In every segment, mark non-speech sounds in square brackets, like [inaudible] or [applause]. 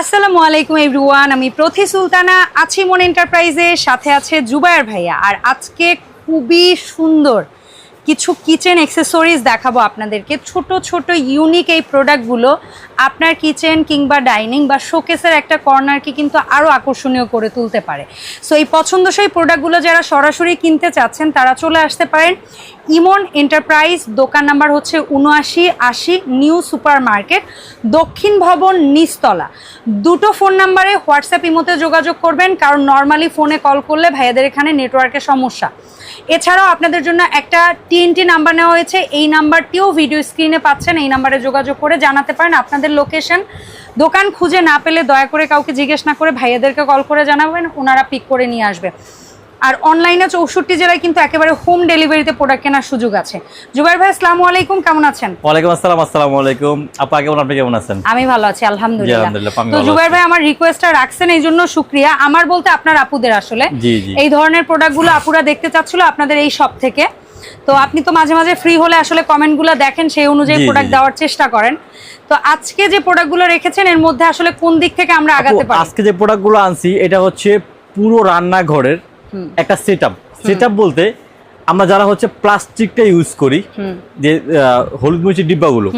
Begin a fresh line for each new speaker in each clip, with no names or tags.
আসসালামু আলাইকুম এভরিওয়ান, আমি প্রথি সুলতানা, আছি মন এন্টারপ্রাইজে, সাথে আছে জুবায়ের ভাইয়া। আর আজকে খুবই সুন্দর কিছু কিচেন অ্যাক্সেসরিজ দেখাবো আপনাদেরকে। ছোট ছোট ইউনিক এই প্রোডাক্টগুলো আপনার কিচেন কিংবা ডাইনিং বা শোকেসের একটা কর্নারকে কিন্তু আরও আকর্ষণীয় করে তুলতে পারে। সো এই পছন্দসই প্রোডাক্টগুলো যারা সরাসরি কিনতে চাচ্ছেন, তারা চলে আসতে পারেন ইমন এন্টারপ্রাইজ দোকান নাম্বার হচ্ছে উনআশি আশি নিউ সুপার মার্কেট দক্ষিণ ভবন নিচতলা। দুটো ফোন নাম্বারে হোয়াটসঅ্যাপ ইমোতে যোগাযোগ করবেন, কারণ নর্মালি ফোনে কল করলে ভাইয়াদের এখানে নেটওয়ার্কের সমস্যা। এছাড়াও আপনাদের জন্য একটা টিএনটি নাম্বার নেওয়া হয়েছে। এই নাম্বারটিও ভিডিও স্ক্রিনে পাচ্ছেন। এই নাম্বারে যোগাযোগ করে জানাতে পারেন। আপনাদের লোকেশন দোকান খুঁজে না পেলে দয়া করে কাউকে জিজ্ঞেস না করে ভাইয়াদেরকে কল করে জানাবেন। ওনারা পিক করে নিয়ে আসবে। আর অনলাইনে চৌষট্টি জেলায় কিন্তু একেবারে হোম ডেলিভারিতে প্রোডাক্ট কেনার সুযোগ আছে। জুবাইর ভাই আসসালামু আলাইকুম। কেমন আছেন?
ওয়ালাইকুম আসসালাম আসসালামু আলাইকুম। আপা কেমন? আপনি কেমন আছেন?
আমি ভালো আছি আলহামদুলিল্লাহ। তো জুবাইর ভাই আমার রিকোয়েস্টটা রাখছেন এই জন্য শুক্রিয়া। আমার বলতে আপনার আপুদের আসলে। এই ধরনের প্রোডাক্টগুলো আপুরা দেখতে চাচ্ছিল আপনাদের এই শপ থেকে। তো আপনি তো মাঝে মাঝে ফ্রি হলে আসলে কমেন্টগুলো দেখেন সেই অনুযায়ী প্রোডাক্ট দেওয়ার চেষ্টা করেন। তো আজকে যে প্রোডাক্টগুলো রেখেছেন এর মধ্যে আসলে কোন দিক থেকে আমরা আগাতে পারি?
আজকে যে প্রোডাক্টগুলো আনছি এটা হচ্ছে পুরো রান্নাঘরের একটা সেটআপ সেটআপ বলতে আমরা যারা হচ্ছে প্লাস্টিকটা ইউজ করি যে হলুদ মরিচের ডিব্বাগুলো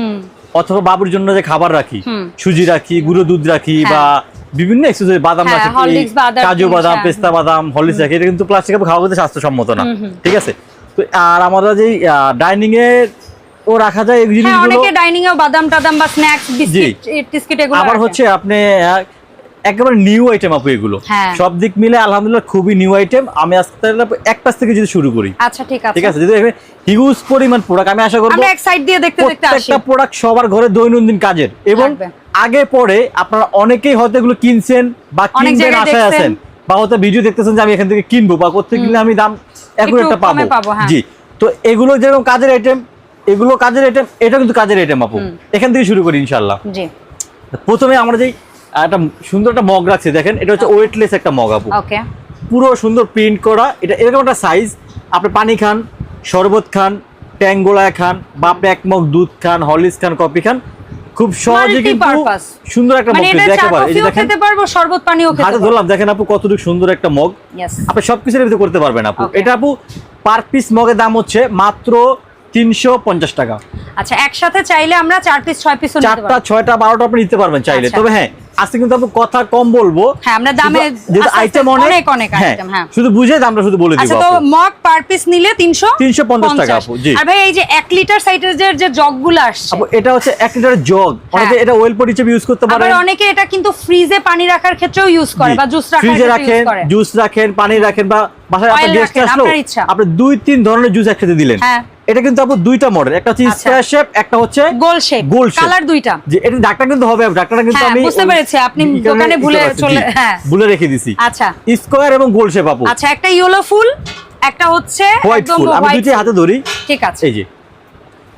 অথবা বাবুর জন্য যে খাবার রাখি সুজি রাখি গুঁড়ো দুধ রাখি
হ্যাঁ।
বা বিভিন্ন এক্সেসরি বাদাম
হ্যাঁ,
রাখি কাজু বাদাম
হ্যাঁ।
পেস্তা বাদাম হলিস রাখি এটা কিন্তু প্লাস্টিক খাওয়া করতে স্বাস্থ্যসম্মত না। ঠিক আছে? তো আর আমাদের যে ডাইনিং এ ও রাখা যায় এই
হ্যাঁ
জিনিসগুলো।
অনেকে ডাইনিং এও বাদাম টাদাম বা স্ন্যাক্স বিস্কিট টিস্কিট এগুলো
আবার হচ্ছে আপনি একেবারে নিউ আইটেম আপু এগুলো।
হ্যাঁ।
সব দিক মিলে আলহামদুলিল্লাহ খুবই নিউ আইটেম আমি আজকে তাহলে এক পাশ থেকে যদি শুরু করি।
আচ্ছা ঠিক আছে।
ঠিক আছে যদি হিউজ পরিমাণ প্রোডাক্ট আমি আশা করব
আমরা এক সাইড দিয়ে দেখতে দেখতে আসি।
প্রত্যেকটা প্রোডাক্ট সবার ঘরে দৈনন্দিন কাজের। এবং আগে পরে আপনারা অনেকেই হয়তো এগুলো কিনছেন বা কিনবেন আশায় আছেন। বা হয়তো ভিডিও দেখতেছেন যে আমি এখান থেকে কিনবো বা কোথেকে কিনলে আমি দাম
একটু
পাবো।
হ্যাঁ।
জি। তো এগুলো যেরকম কাজের আইটেম এগুলো কাজের আইটেম এটা কিন্তু কাজের আইটেম আপু। এখান থেকে শুরু করি ইনশাল্লাহ প্রথমে আমরা যেই একটা সুন্দর একটা মগ রাখছি দেখেন এটা হচ্ছে ওয়েটলেস একটা মগ আপু। পুরো সুন্দর প্রিন্ট করা এটা এরকম একটা সাইজ আপনি পানি খান শরবত খান ট্যাঙ্গোলায় খান বা আপনি এক মগ দুধ খান হরলিক্স খান কফি খান খুব সহজে কিন্তু সুন্দর একটা মগ
দেখতে এটা
এই যে দেখেন
খেতে পারব শরবত পানিও খেতে
হাতে ধরলাম দেখেন আপু কতটুকু সুন্দর একটা মগ আপনি সবকিছুর ভিতরে করতে পারবেন আপু। এটা আপু পার পিস মগের দাম হচ্ছে মাত্র তিনশো পঞ্চাশ টাকা।
আচ্ছা একসাথে চাইলে আমরা চার পিস ছয় পিস নিতে
চারটা
পারব।
ছয়টা বারোটা আপনি নিতে পারবেন চাইলে।
আচ্ছা।
তবে হ্যাঁ আজকে কিন্তু আপু কথা কম বলব।
হ্যাঁ, আমরা দামে
যেহেতু আইটেম অনেক
অনেক অনেক item, হ্যাঁ।
শুধু বুঝে আমরা শুধু বলে দিব
আচ্ছা তো মগ পার পিস নিলে তিনশো
350 টাকা আপু, জি।
আর ভাই এই যে এক লিটার সাইজের যে জগগুলো আসছে।
আপু এটা হচ্ছে এক লিটারের জগ অনেকে এটা ওয়েল পট হিসেবে ইউজ করতে
আবার অনেকে এটা কিন্তু ফ্রিজে পানি রাখার ক্ষেত্রেও ইউজ করে বা জুস রাখার
ফ্রিজে রাখেন জুস রাখেন পানি রাখেন বা বাসায় আপনার গেস্ট আসলো
ইচ্ছা।
আপনি দুই তিন ধরনের জুস একসাথে দিলেন।
হ্যাঁ।
এটা কিন্তু আপু দুইটা মডেল একটা হচ্ছে
আচ্ছা।
স্কয়ার শেপ একটা হচ্ছে
গোল শেপ
গোল শেপ
কালার দুইটা।
যে এটা ডাক্তার কিন্তু হবে ডাক্তারটা কিন্তু
হ্যাঁ,
আমি
বুঝতে পেরেছি, আপনি দোকানে ভুলে চলে- হ্যাঁ।
ভুলে রেখে দিছি।
আচ্ছা।
স্কয়ার এবং গোল শেপ আপু।
আচ্ছা একটা ইয়েলো ফুল একটা হচ্ছে একদম
আমি দুইটি হাতে ধরি।
ঠিক আছে।
এই যে।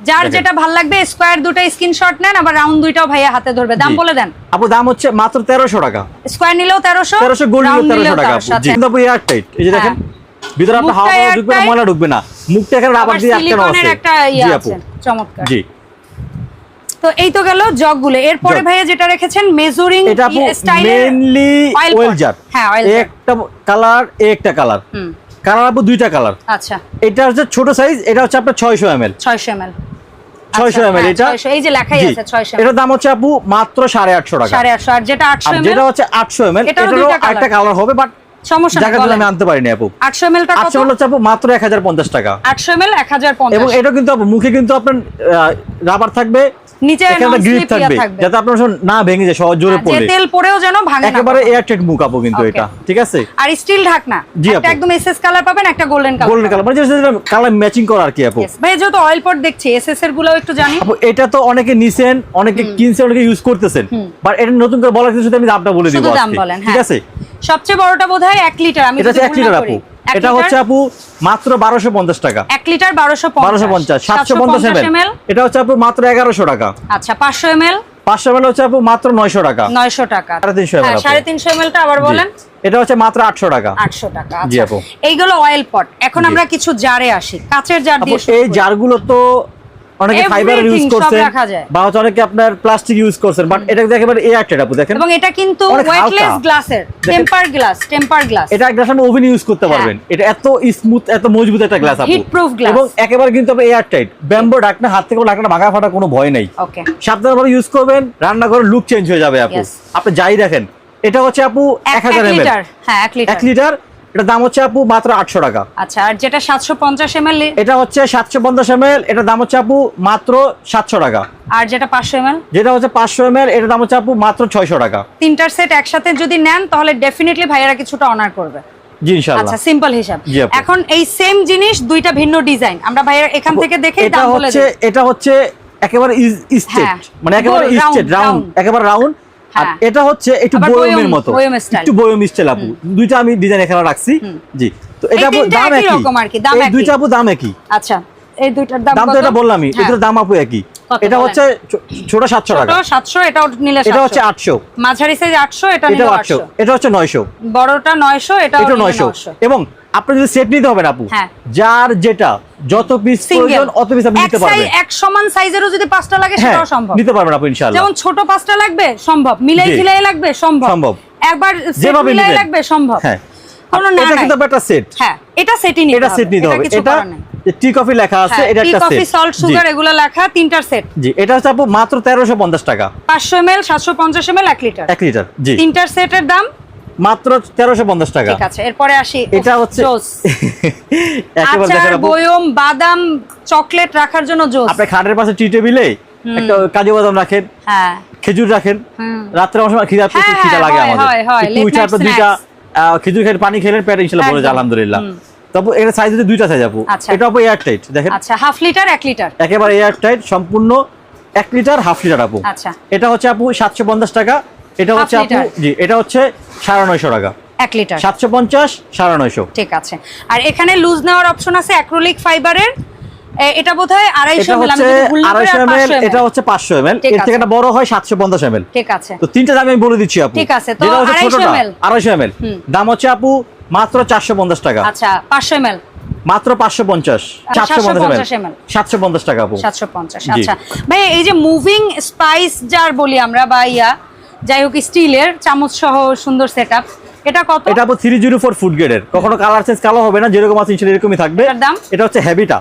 যার যেটা ভালো লাগবে স্কোয়ার দুটো স্ক্রিনশট নেন আবার রাউন্ড দুইটাও ভাইয়া হাতে ধরবে। দাম বলে দেন।
আপু দাম হচ্ছে মাত্র তেরোশো টাকা।
স্কোয়ার নিলেও তেরোশো
তেরোশো গোল
নিলেও
টাকা আপু। জি।
আচ্ছা।
কিন্তু আপু এয়ার টাইট এই যে দেখেন ভিতরে আপনার
মুখটা
হাওয়া ঢুকবে না ময়লা ঢুকবে না। মুখটা এখানে রাবার দিয়ে আটকানো
সিলিকনের
আছে
একটা ইয়ে আছে চমৎকার।
জি।
তো এই তো গেল জগগুলো। এরপরে ভাইয়া যেটা রেখেছেন মেজারিং
এটা মেইনলি
pot।
জার
হ্যাঁ,
একটা কালার একটা কালার
হুম।
কালার আপু দুইটা কালার
আচ্ছা।
এটা হচ্ছে ছোট সাইজ এটা হচ্ছে আপনার ছয়শো এম এল
600 ml
ছয়শো এম এল এটা।
এই যে লেখাই আছে 600
এটার দাম হচ্ছে আপু মাত্র সাড়ে আটশো টাকা।
সাড়ে আটশো। আর যেটা
আর
আটশো
যেটা হচ্ছে আটশো এম এল
এটারও
এটারও
দুইটা
একটা কালার হবে বাট
সমস্যা
জায়গার আমি আনতে পারিনি আপু।
আটশো ml টা কত?
আটশো এম হচ্ছে আপু মাত্র এক হাজার পঞ্চাশ টাকা।
আটশো ml এক
এবং এটা কিন্তু আপু মুখে কিন্তু আপনার রাবার থাকবে
নিচে
এখানে গ্রিপ থাকবে
থাকবে।
যাতে আপনার না ভেঙে যায় সহজ জোরে পড়লে।
তেল পড়েও যেন ভাঙে না
একেবারে
কখনো।
এয়ারটেড মুখ আপু কিন্তু এটা ঠিক আছে?
আর স্টিল ঢাকনা একটা একদম এসএস কালার পাবেন একটা গোল্ডেন কালার
গোল্ডেন কালার মানে কালার ম্যাচিং করা আর কি আপু?
ভাই যেহেতু অয়েল পট দেখছি এসএস এরগুলো একটু জানি।
আপু এটা তো অনেকে নিছেন অনেকে কিনছেন অনেকে ইউজ করতেছেন। বাট এটা নতুন করে বলার কিছু আমি দামটা বলে দিব ঠিক
হ্যাঁ।
আছে?
সবচেয়ে বড়টা বোধহয় এক লিটার আমি
এটা
যদি
এক লিটার আপু। এটা হচ্ছে আপু মাত্র বারোশো পঞ্চাশ টাকা।
এক লিটার বারোশো
বারোশো পঞ্চাশ সাতশো পঞ্চাশ এমএল এটা হচ্ছে আপু মাত্র এগারোশো টাকা।
আচ্ছা পাঁচশো এম এল
পাঁচশো এমএল হচ্ছে আপু মাত্র নয়শো টাকা।
নয়শো টাকা।
সাড়ে তিনশো ml
হ্যাঁ,
আপু।
সাড়ে তিনশো এম টা আবার বলেন।
এটা হচ্ছে মাত্র আটশো টাকা।
আটশো টাকা
জি,
আচ্ছা।
আপু।
এইগুলো অয়েল পট এখন আমরা কিছু জারে আসি। কাচের জার দিয়ে
এই জারগুলো তো অনেকে ফাইবার ইউজ করছেন বা অনেকে আপনার প্লাস্টিক ইউজ করছেন বাট এটা এবার এয়ার টাইট আপু দেখেন।
এবং এটা কিন্তু ওয়েটলেস গ্লাসের টেম্পার গ্লাস টেম্পার গ্লাস
এটা গ্লাস আপনি ওভেন ইউজ করতে
হ্যাঁ।
পারবেন এটা এত স্মুথ এত মজবুত একটা গ্লাস আপু।
Glass।
এবং একেবারে কিন্তু আপনি এয়ার টাইট ব্যাম্বো ঢাকনা হাত থেকে ঢাকনা ভাঙা ফাটা কোনো ভয় নেই।
ওকে
সাবধানভাবে ইউজ করবেন রান্না করে লুক চেঞ্জ হয়ে যাবে আপু। আপনি যাই দেখেন এটা হচ্ছে আপু এক হাজার
হ্যাঁ লিটার
এক লিটার এটা দাম হচ্ছে আপু মাত্র আটশো টাকা।
আচ্ছা আর যেটা সাতশো পঞ্চাশ এম
এটা হচ্ছে সাতশো পঞ্চাশ এমএল এটার দাম হচ্ছে আপু মাত্র সাতশো টাকা।
আর যেটা পাঁচশো এম
যেটা হচ্ছে পাঁচশো এমএল এটার দাম হচ্ছে আপু মাত্র ছয়শো টাকা।
তিনটার সেট একসাথে যদি নেন তাহলে ডেফিনেটলি ভাইয়েরা কিছুটা অনার করবে। আচ্ছা সিম্পল হিসাব। এখন এই সেম জিনিস দুইটা ভিন্ন ডিজাইন আমরা ভাইয়েরা এখান থেকে দেখে
এটা হচ্ছে এটা হচ্ছে একেবারে
হ্যাঁ।
মানে রাউন্ড একেবারে রাউন্ড আর
হ্যাঁ।
এটা হচ্ছে একটু বয়মের মতো। একটু বয়ম স্টাইল আপু। দুইটা আমি ডিজাইন এখানে রাখছি। জি। তো এটা আপু দাম
একই
এই দুইটা আপু দাম একই?
আচ্ছা এই দুইটার দাম
দাম তো এটা বললামই
হ্যাঁ।
এটার দাম আপু একই। এটা হচ্ছে ছোট সাতশো টাকা।
ছোট সাতশো এটাও নিলে
এটা হচ্ছে আটশো।
মাঝারি সাইজ আটশো এটা
এটা
নিলে
আটশো।
আটশো।
এটা হচ্ছে নয়শো।
বড়টা নয়শো এটা
এটা নয়শো। এবং আপনি যদি সেট নিতে হবে আপু
হ্যাঁ।
যার যেটা যত পিস প্রয়োজন অত পিস আপনি নিতে পারবেন।
এক সমান সাইজেরও যদি পাঁচটা লাগে
হ্যাঁ
সেটাও সম্ভব।
নিতে পারবেন আপু ইনশাআল্লাহ।
যেমন ছোট পাঁচটা লাগবে সম্ভব। মিলাই
জি।
খিলাই লাগবে সম্ভব।
সম্ভব।
একবার
যেভাবে
মিলাই লাগবে সম্ভব।
হ্যাঁ।
কোনো না
এটা কিন্তু একটা সেট
হ্যাঁ এটা সেটই নিতে
এটা সেট নিতে হবে। এটা টি কফি লেখা আছে
হ্যাঁ,
এটা
টি কফি সল্ট সুগার এগুলো লেখা তিনটার সেট
জি এটা হচ্ছে আপু মাত্র তেরোশো পঞ্চাশ টাকা।
পাঁচশো এম এল সাতশো পঞ্চাশ এম এক লিটার
এক লিটার জি।
তিনটার সেটের দাম
মাত্র তেরোশো পঞ্চাশ টাকা।
ঠিক আছে এরপরে আসি
এটা হচ্ছে [laughs]
আচার বয়ম বাদাম চকলেট রাখার জন্য জোস।
আপনি খাটের পাশে টি টেবিলে একটা কাজু বাদাম রাখেন
হ্যাঁ।
খেজুর রাখেন
হুম।
রাত্রে অনেক সময় খিদা
হ্যাঁ,
খিদা লাগে আমাদের।
night
আপনার দুইটা খেজুর খেয়ে পানি খেলেন পেট ইনশাল্লাহ ভরে যায় আলহামদুলিল্লাহ।
হুম।
তবু এটা সাইজ হচ্ছে দুইটা সাইজ আপু।
আচ্ছা।
এটা আপু এয়ার টাইট দেখেন।
আচ্ছা হাফ লিটার এক লিটার
একেবারে এয়ার টাইট সম্পূর্ণ এক লিটার হাফ লিটার আপু।
আচ্ছা।
এটা হচ্ছে আপু সাতশো পঞ্চাশ টাকা। এটা হচ্ছে আপু জি এটা হচ্ছে সাড়ে নয়শো টাকা।
এক লিটার।
সাতশো পঞ্চাশ সাড়ে নয়শো।
ঠিক আছে। আর এখানে লুজ নেওয়ার অপশন আছে অ্যাক্রিলিক ফাইবারের এটা বোধহয় আড়াইশো
এটা হচ্ছে
যদি ভুল না করি,
আড়াইশো
আর
এম
500 ml
এটা হচ্ছে পাঁচশো এম এর থেকে বড় হয় সাতশো পঞ্চাশ এম
ঠিক আছে।
তো তিনটা দাম আমি বলে দিচ্ছি আপু।
ঠিক আছে, তো
যেটা হচ্ছে
250
ছোটটা
ml
আড়াইশো এম
হুম।
দাম হচ্ছে আপু মাত্র চারশো পঞ্চাশ টাকা।
আচ্ছা পাঁচশো এমএল
মাত্র পাঁচশো পঞ্চাশ সাতশো
750
পঞ্চাশ
ml
সাতশো পঞ্চাশ টাকা আপু।
সাতশো পঞ্চাশ
জি।
আচ্ছা। ভাই এই যে মুভিং স্পাইস যার বলি আমরা বা ইয়া যাই হোক স্টিলের চামচ সহ সুন্দর সেট এটা কত?
এটা আপু থ্রি জিরো ফোর ফুড গ্রেডের কখনো কালার চেঞ্জ কালো হবে না যেরকম আছে সেরকমই এরকমই থাকবে। এটা হচ্ছে হেভিটা।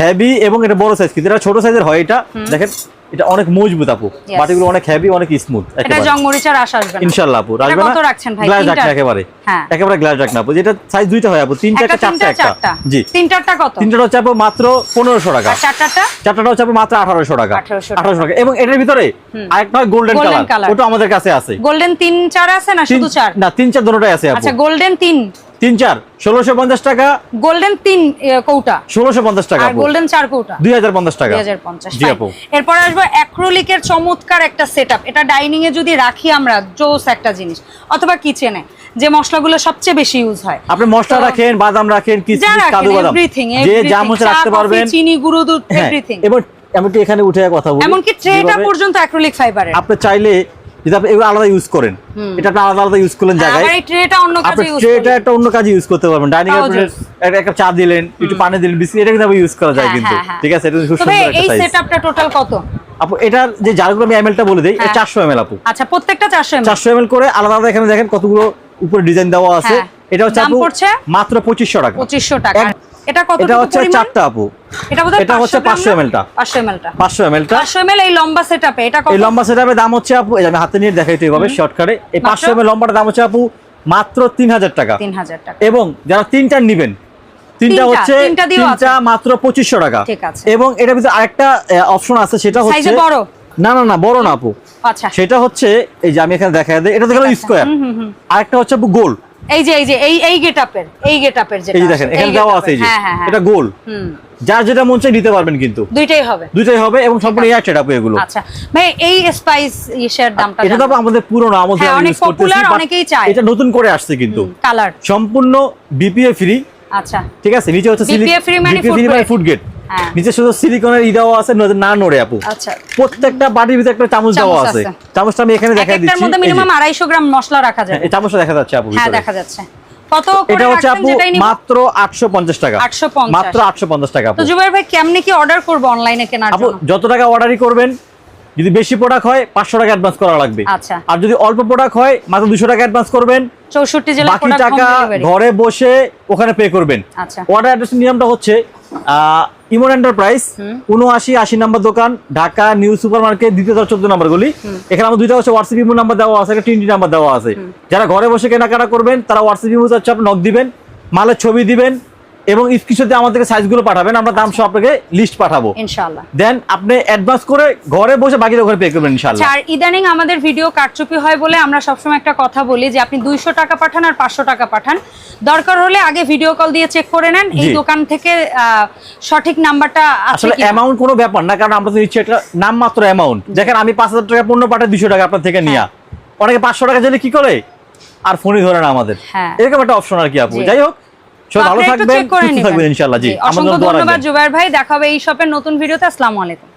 হেভি এবং এটা বড় সাইজ কিন্তু এটা ছোট সাইজের হয় এটা। দেখেন এটা অনেক মজবুত আপু. বাটিগুলো অনেক হেভি অনেক স্মুথ
এটা জং মরিচার আশা আসবে না।
ইনশাল্লাহ আপু।
এটা
রাখবে না?
কত রাখছেন ভাই?
গ্লাস? রাখনা একেবারে।
হ্যাঁ।
একেবারে গ্লাস রাখনা আপু। যেটা সাইজ দুইটা হয় আপু। তিনটা
একটা
চারটা একটা। জি।
তিনটারটা কত?
তিনটা হচ্ছে আপু মাত্র পনেরোশো টাকা।
আর চারটাটা
চারটাটা হচ্ছে আপু মাত্র আঠারোশো টাকা।
1800 টাকা।
এবং এটার ভিতরে আরেকটা গোল্ডেন কালার ওটা আমাদের কাছে আছে।
গোল্ডেন তিন চার আছে না শুধু চার?
না তিন চার দুটোটাই আছে আপু।
আচ্ছা গোল্ডেন তিন।
তিন চার ষোলোশো পঞ্চাশ টাকা।
গোল্ডেন তিন কৌটা।
ষোলোশো পঞ্চাশ টাকা
গোল্ডেন চার কৌটা।
দুই হাজার পঞ্চাশ টাকা।
দুই হাজার পঞ্চাশ
জি আপু।
এরপর আসব অ্যাক্রোলিকের চমৎকার একটা সেট এটা ডাইনিং এ যদি রাখি আমরা জোস একটা জিনিস। অথবা কিচেনে যে মশলাগুলো সবচেয়ে বেশি ইউজ হয়।
আপনি মশলা রাখেন বাদাম রাখেন কাজু বাদাম যে যা মশলা রাখতে পারবেন।
চিনি গুঁড়ো দুধ
হ্যাঁ
এভরিথিং
এবং আমি একটু এখানে উঠে কথা বলি।
এমনকি ট্রেটা পর্যন্ত অ্যাক্রোলিক ফাইবারের
আপনি চাইলে যদি আপনি এগুলো আলাদা ইউজ করেন। এটা আপনি আলাদা আলাদা ইউজ করলেন জায়গায়।
আবার এই ট্রেটা অন্য
আপনি ট্রেটা একটা অন্য কাজে ইউজ করতে পারবেন। ডাইনিং
তাও
একটা একটা চা দিলেন একটু পানি দিলেন বিস্কিট এটা কিন্তু ইউজ করা যায় কিন্তু। ঠিক আছে এটা খুব সুন্দর একটা সাইজ
সেটআপটা টোটাল কত?
আপু এটার যে জারগুলো আমি এমএলটা বলে দিই এটা
হ্যাঁ।
চারশো এমএল আপু।
আচ্ছা প্রত্যেকটা চারশো এমএল
চারশো এমএল করে আলাদা আলাদা এখানে দেখেন কতগুলো উপরে ডিজাইন দেওয়া আছে।
হ্যাঁ।
এটা হচ্ছে আপু মাত্র পঁচিশশো টাকা।
পঁচিশশো টাকা। এটা কত
এটা হচ্ছে চারটা আপু।
এটা বোধহয়
এটা হচ্ছে 500 ml টা।
পাঁচশো এমএলটা
পাঁচশো এমএলটা
পাঁচশো এমএল এই লম্বা সেটআপে এটা কত?
এই লম্বা সেটআপের দাম হচ্ছে আপু আমি হাতে নিয়ে দেখাইতে হবে শর্টকাটে এই
মাত্র?
পাঁচশো লম্বাটার দাম হচ্ছে আপু মাত্র তিন হাজার টাকা
টাকা।
এবং যারা তিনটা নিবেন তিনটা
তিনটা,
হচ্ছে
তিনটা
মাত্র পঁচিশশো টাকা।
ঠিক আছে।
এবং এটার ভিতরে আরেকটা অপশন আছে সেটা হচ্ছে
বড়?
না না না বড় না আপু।
আচ্ছা।
সেটা হচ্ছে এই যে আমি এখানে দেখা দেয় এটা স্কোয়ার আরেকটা হচ্ছে আপু গোল।
এই যে এই যে এই এই গেটআপের এই গেটআপের যেটা
এই যে দেখেন এখানে দেওয়া আছে এই যে
হ্যাঁ হ্যাঁ হ্যাঁ।
এটা গোল।
হুম।
যার যেটা মন চাই নিতে পারবেন কিন্তু।
দুইটাই হবে।
দুইটাই হবে এবং সম্পূর্ণ এয়ার সেট আপু এগুলো।
আচ্ছা। ভাই এই স্পাইস ইসের দামটা
এটা তো আমাদের পুরনো আমাদের
হ্যাঁ, অনেক
but
অনেকেই চায়।
এটা নতুন করে আসছে কিন্তু।
কালার
সম্পূর্ণ বিপিএ ফ্রি
আচ্ছা।
ঠিক আছে? নিচে হচ্ছে
BPA free মানে
ফুড গেট। নিচে শুধু সিলিকনের ই দেওয়া আছে না নড়ে আপু।
আচ্ছা।
প্রত্যেকটা বাটির ভিতরে একটা চামচ দেওয়া আছে। চামচটা আমি এখানে দেখাই দিচ্ছি।
মধ্যে মিনিমাম আড়াইশো গ্রাম মশলা রাখা
হ্যাঁ,
যাবে
এই চামচটা দেখা যাচ্ছে আপু
হ্যাঁ দেখা যাচ্ছে। কত
এটা হচ্ছে আপু মাত্র টাকা।
850
মাত্র আটশো পঞ্চাশ টাকা
তো জুবাইর ভাই কেমনে কি অর্ডার করব অনলাইনে কেনার
আপু যত টাকা অর্ডারই করবেন যদি বেশি প্রোডাক্ট হয় পাঁচশো টাকা অ্যাডভান্স করা লাগবে।
আচ্ছা।
আর যদি অল্প প্রোডাক্ট হয় মাত্র দুশো টাকা অ্যাডভান্স করবেন।
চৌষট্টি জেলা
বাকি টাকা ঘরে বসে ওখানে পে করবেন।
আচ্ছা।
অর্ডার অ্যাড্রেস নিয়মটা হচ্ছে আহ, ইমন এন্টারপ্রাইজ উনআশি আশি নাম্বার দোকান ঢাকা নিউ সুপার মার্কেট দ্বিতীয় তলা চোদ্দ নম্বর গলি। এখানে আমার দুইটা হচ্ছে হোয়াটসঅ্যাপ ইমো নাম্বার দেওয়া আছে একটা টিনটি নাম্বার দেওয়া আছে। যারা ঘরে বসে কেনাকাটা করবেন তারা হোয়াটসঅ্যাপ ইমো হচ্ছে আপনি নক দিবেন মালের ছবি দিবেন এবং স্ক্রিনশটে আমাদেরকে সাইজগুলো পাঠাবেন আমরা দাম সহ আপনাকে লিস্ট পাঠাবো।
ইনশাআল্লাহ।
দেন আপনি অ্যাডভান্স করে ঘরে বসে বাকিটা ঘরে পে করবেন ইনশাআল্লাহ।
আচ্ছা আর ইদানিং আমাদের ভিডিও কারচুপি হয় বলে আমরা সবসময় একটা কথা বলি যে আপনি দুইশো টাকা পাঠান আর পাঁচশো টাকা পাঠান। দরকার হলে আগে ভিডিও কল দিয়ে চেক করে নেন। এই দোকান থেকে সঠিক নাম্বারটা
আসলে অ্যামাউন্ট কোনো ব্যাপার না কারণ আমরা তো দিচ্ছি একটা নাম মাত্র অ্যামাউন্ট দেখেন আমি পাঁচ হাজার টাকা পণ্য পাঠাই দুশো টাকা আপনার থেকে নিয়া। অনেকে পাঁচশো টাকা জেনে কি করে? আর ফোনই ধরে না আমাদের।
হ্যাঁ।
এরকম একটা অপশন আর কি আপু। যাই হোক সবাই ভালো থাকবেন সুস্থ থাকবেন ইনশাআল্লাহ জি
অসংখ্য ধন্যবাদ জুবায়ের ভাই। দেখা হবে এই শপের নতুন ভিডিওতে আসসালামু আলাইকুম।